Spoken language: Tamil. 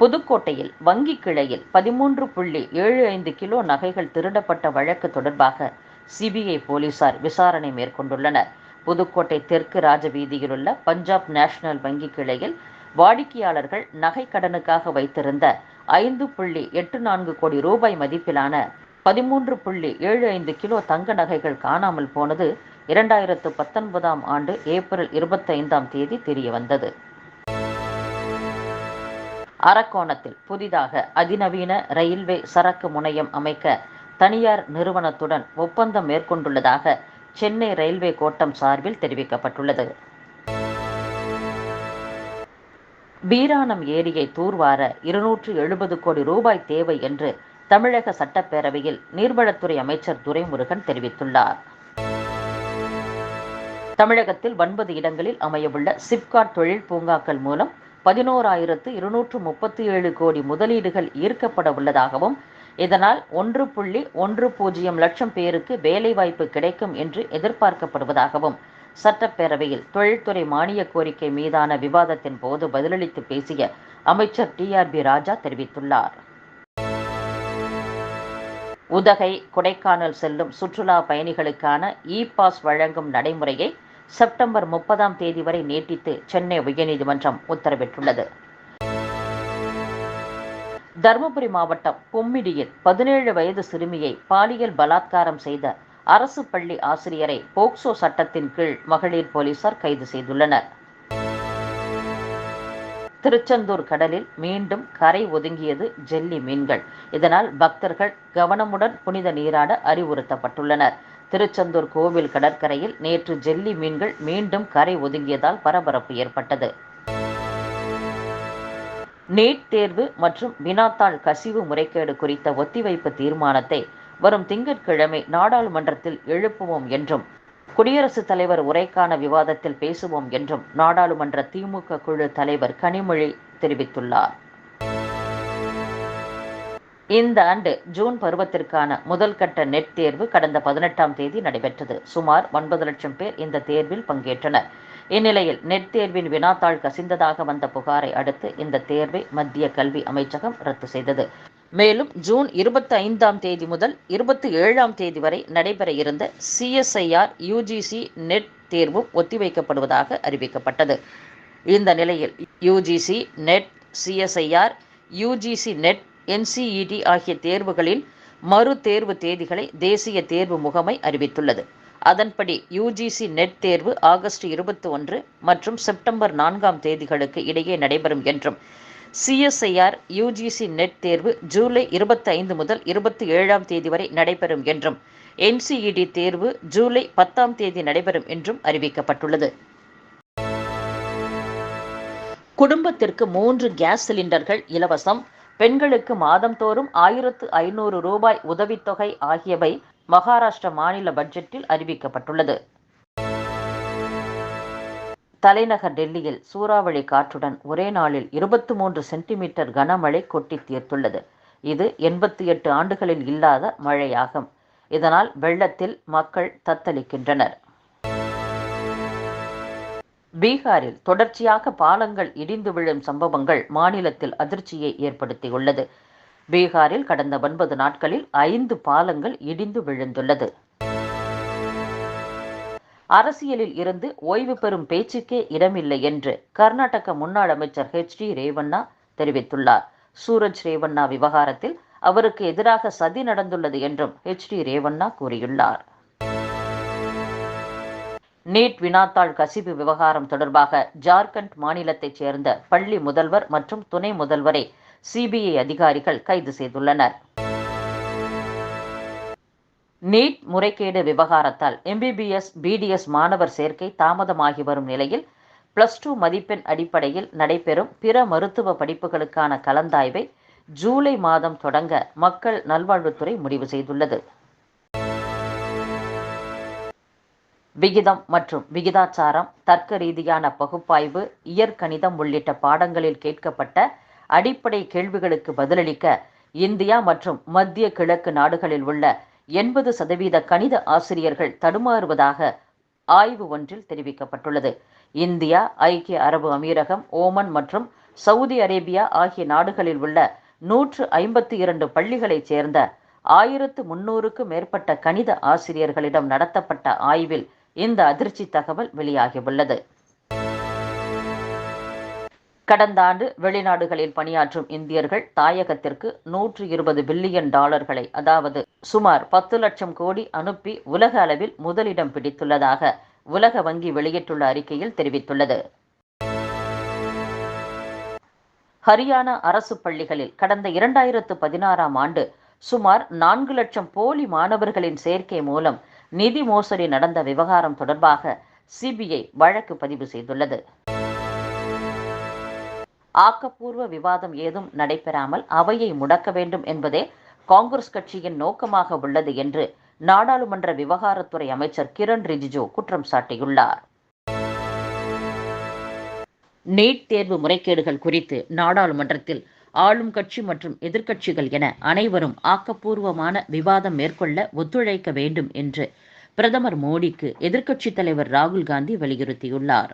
புதுக்கோட்டையில் வங்கி கிளையில் பதிமூன்று புள்ளி ஏழு ஐந்து கிலோ நகைகள் திருடப்பட்ட வழக்கு தொடர்பாக சிபிஐ போலீசார் விசாரணை மேற்கொண்டுள்ளனர். புதுக்கோட்டை தெற்கு ராஜவீதியிலுள்ள பஞ்சாப் நேஷனல் வங்கி கிளையில் வாடிக்கையாளர்கள் நகை கடனுக்காக வைத்திருந்த ஐந்து புள்ளி எட்டு நான்கு கோடி ரூபாய் மதிப்பிலான பதிமூன்று புள்ளி ஏழு ஐந்து கிலோ தங்க நகைகள் காணாமல் போனது இரண்டாயிரத்து பத்தொன்பதாம் ஆண்டு ஏப்ரல் இருபத்தைந்தாம் தேதி தெரியவந்தது. அரக்கோணத்தில் புதிதாக அதிநவீன ரயில்வே சரக்கு முனையம் அமைக்க தனியார் நிறுவனத்துடன் ஒப்பந்தம் மேற்கொண்டுள்ளதாக சென்னை ரயில்வே கோட்டம் சார்பில் தெரிவிக்கப்பட்டுள்ளது. வீராணம் ஏரியை தூர்வார இருநூற்று எழுபது கோடி ரூபாய் தேவை என்று தமிழக சட்டப்பேரவையில் நீர்வளத்துறை அமைச்சர் துரைமுருகன் தெரிவித்துள்ளார். தமிழகத்தில் ஒன்பது இடங்களில் அமையவுள்ள சிப்காட் தொழில் பூங்காக்கள் மூலம் பதினோராயிரத்து இருநூற்று முப்பத்தி ஏழு கோடி முதலீடுகள் ஈர்க்கப்பட உள்ளதாகவும் இதனால் ஒன்று புள்ளி ஒன்று பூஜ்ஜியம் லட்சம் பேருக்கு வேலைவாய்ப்பு கிடைக்கும் என்று எதிர்பார்க்கப்படுவதாகவும் சட்டப்பேரவையில் தொழில்துறை மானிய கோரிக்கை மீதான விவாதத்தின் போது பதிலளித்து பேசிய அமைச்சர் டி ஆர் பி ராஜா தெரிவித்துள்ளார். உதகை கொடைக்கானல் செல்லும் சுற்றுலா பயணிகளுக்கான இ பாஸ் வழங்கும் நடைமுறையை செப்டம்பர் முப்பதாம் தேதி வரை நீட்டித்து சென்னை உயர்நீதிமன்றம் உத்தரவிட்டுள்ளது. தருமபுரி மாவட்டம் பொம்மிடியில் பதினேழு வயது சிறுமியை பாலியல் பலாத்காரம் செய்த அரசு பள்ளி ஆசிரியரை போக்சோ சட்டத்தின் கீழ் மகளிர் போலீசார் கைது செய்துள்ளனர். திருச்செந்தூர் கடலில் மீண்டும் கரை ஒதுங்கியது ஜெல்லி மீன்கள். இதனால் பக்தர்கள் கவனமுடன் புனித நீராட அறிவுறுத்தப்பட்டுள்ளனர். திருச்செந்தூர் கோவில் கடற்கரையில் நேற்று ஜெல்லி மீன்கள் மீண்டும் கரை ஒதுங்கியதால் பரபரப்பு ஏற்பட்டது. நீட் தேர்வு மற்றும் வினாத்தாள் கசிவு முறைகேடு குறித்த ஒத்திவைப்பு தீர்மானத்தை வரும் திங்கட்கிழமை நாடாளுமன்றத்தில் எழுப்புவோம் என்றும் குடியரசுத் தலைவர் உரைக்கான விவாதத்தில் பேசுவோம் என்றும் நாடாளுமன்ற திமுக குழு தலைவர் கனிமொழி தெரிவித்துள்ளார். இந்த ஆண்டு ஜூன் பருவத்திற்கான முதல் கட்ட நெட் தேர்வு கடந்த பதினெட்டாம் தேதி நடைபெற்றது. சுமார் ஒன்பது லட்சம் பேர் இந்த தேர்வில் பங்கேற்றனர். இந்நிலையில் நெட் தேர்வின் வினாத்தாள் கசிந்ததாக வந்த புகாரை அடுத்து இந்த தேர்வை மத்திய கல்வி அமைச்சகம் ரத்து செய்தது. மேலும் ஜூன் இருபத்தி ஐந்தாம் தேதி முதல் இருபத்தி ஏழாம் தேதி வரை நடைபெற இருந்த சிஎஸ்ஐஆர் யுஜிசி நெட் தேர்வும் ஒத்திவைக்கப்படுவதாக அறிவிக்கப்பட்டது. இந்த நிலையில் UGC NET CSIR UGC NET NCET ஆகிய தேர்வுகளின் மறு தேர்வு தேதிகளை தேசிய தேர்வு முகமை அறிவித்துள்ளது. அதன்படி யுஜிசி நெட் தேர்வு ஆகஸ்ட் இருபத்தி ஒன்று மற்றும் செப்டம்பர் நான்காம் தேதிகளுக்கு இடையே நடைபெறும் என்றும் சிஎஸ்ஐஆர் யுஜிசி நெட் தேர்வு ஜூலை இருபத்தி ஐந்து முதல் இருபத்தி ஏழாம் தேதி வரை நடைபெறும் என்றும் என்சிஇடி தேர்வு ஜூலை பத்தாம் தேதி நடைபெறும் என்றும் அறிவிக்கப்பட்டுள்ளது. குடும்பத்திற்கு மூன்று கேஸ் சிலிண்டர்கள் இலவசம் பெண்களுக்கு மாதந்தோறும் ஆயிரத்து ஐநூறு ரூபாய் உதவித்தொகை ஆகியவை மகாராஷ்டிர மாநில பட்ஜெட்டில் அறிவிக்கப்பட்டுள்ளது. தலைநகர் டெல்லியில் சூறாவளி காற்றுடன் ஒரே நாளில் இருபத்தி மூன்று சென்டிமீட்டர் கனமழை கொட்டி தீர்த்துள்ளது இது எண்பத்தி எட்டு ஆண்டுகளில் இல்லாத மழையாகும். இதனால் வெள்ளத்தில் மக்கள் தத்தளிக்கின்றனர். பீகாரில் தொடர்ச்சியாக பாலங்கள் இடிந்து விழும் சம்பவங்கள் மாநிலத்தில் அதிர்ச்சியை ஏற்படுத்தியுள்ளது. பீகாரில் கடந்த ஒன்பது நாட்களில் ஐந்து பாலங்கள் இடிந்து விழுந்துள்ளது. அரசியலில் இருந்து ஓய்வு பெறும் பேச்சுக்கே இடமில்லை என்று கர்நாடக முன்னாள் அமைச்சர் ஹெச் டி ரேவண்ணா தெரிவித்துள்ளார். சூரஜ் ரேவண்ணா விவகாரத்தில் அவருக்கு எதிராக சதி நடந்துள்ளது என்றும் ஹெச் டி ரேவண்ணா கூறியுள்ளார். நீட் வினாத்தாள் கசிவு விவகாரம் தொடர்பாக ஜார்க்கண்ட் மாநிலத்தைச் சேர்ந்த பள்ளி முதல்வர் மற்றும் துணை முதல்வரை சிபிஐ அதிகாரிகள் கைது செய்துள்ளனர். நீட் முறைகேடு விவகாரத்தால் எம்பிபிஎஸ் பிடிஎஸ் மாணவர் சேர்க்கை தாமதமாகி வரும் நிலையில் பிளஸ் டூ மதிப்பெண் அடிப்படையில் நடைபெறும் பிற மருத்துவ படிப்புகளுக்கான கலந்தாய்வை ஜூலை மாதம் தொடங்க மக்கள் நல்வாழ்வுத்துறை முடிவு செய்துள்ளது. விகிதம் மற்றும் விகிதாச்சாரம் தர்க்க ரீதியான பகுப்பாய்வு இயற்கணிதம் உள்ளிட்ட பாடங்களில் கேட்கப்பட்ட அடிப்படை கேள்விகளுக்கு பதிலளிக்க இந்தியா மற்றும் மத்திய கிழக்கு நாடுகளில் உள்ள எண்பது சதவீத கணித ஆசிரியர்கள் தடுமாறுவதாக ஆய்வு ஒன்றில் தெரிவிக்கப்பட்டுள்ளது. இந்தியா ஐக்கிய அரபு அமீரகம் ஓமன் மற்றும் சவுதி அரேபியா ஆகிய நாடுகளில் உள்ள நூற்று ஐம்பத்தி இரண்டு பள்ளிகளைச் சேர்ந்த ஆயிரத்து முன்னூறுக்கு மேற்பட்ட கணித ஆசிரியர்களிடம் நடத்தப்பட்ட ஆய்வில் இந்த அதிர்ச்சி தகவல் வெளியாகியுள்ளது. கடந்த ஆண்டு வெளிநாடுகளில் பணியாற்றும் இந்தியர்கள் தாயகத்திற்கு நூற்று இருபது பில்லியன் டாலர்களை அதாவது சுமார் பத்து லட்சம் கோடி அனுப்பி உலக அளவில் முதலிடம் பிடித்துள்ளதாக உலக வங்கி வெளியிட்டுள்ள அறிக்கையில் தெரிவித்துள்ளது. ஹரியானா அரசு பள்ளிகளில் கடந்த இரண்டாயிரத்து பதினாறாம் ஆண்டு சுமார் நான்கு லட்சம் போலி மாணவர்களின் சேர்க்கை மூலம் நிதி மோசடி நடந்த விவகாரம் தொடர்பாக சிபிஐ வழக்கு பதிவு செய்துள்ளது. ஆக்கப்பூர்வ விவாதம் ஏதும் நடைபெறாமல் அவையை முடக்க வேண்டும் என்பதே காங்கிரஸ் கட்சியின் நோக்கமாக உள்ளது என்று நாடாளுமன்ற விவகாரத்துறை அமைச்சர் கிரண் ரிஜிஜு குற்றம் சாட்டியுள்ளார். நீட் தேர்வு முறைகேடுகள் குறித்து நாடாளுமன்றத்தில் ஆளும் கட்சி மற்றும் எதிர்க்கட்சிகள் என அனைவரும் ஆக்கப்பூர்வமான விவாதம் மேற்கொள்ள ஒத்துழைக்க வேண்டும் என்று பிரதமர் மோடிக்கு எதிர்க்கட்சித் தலைவர் ராகுல் காந்தி வலியுறுத்தியுள்ளார்.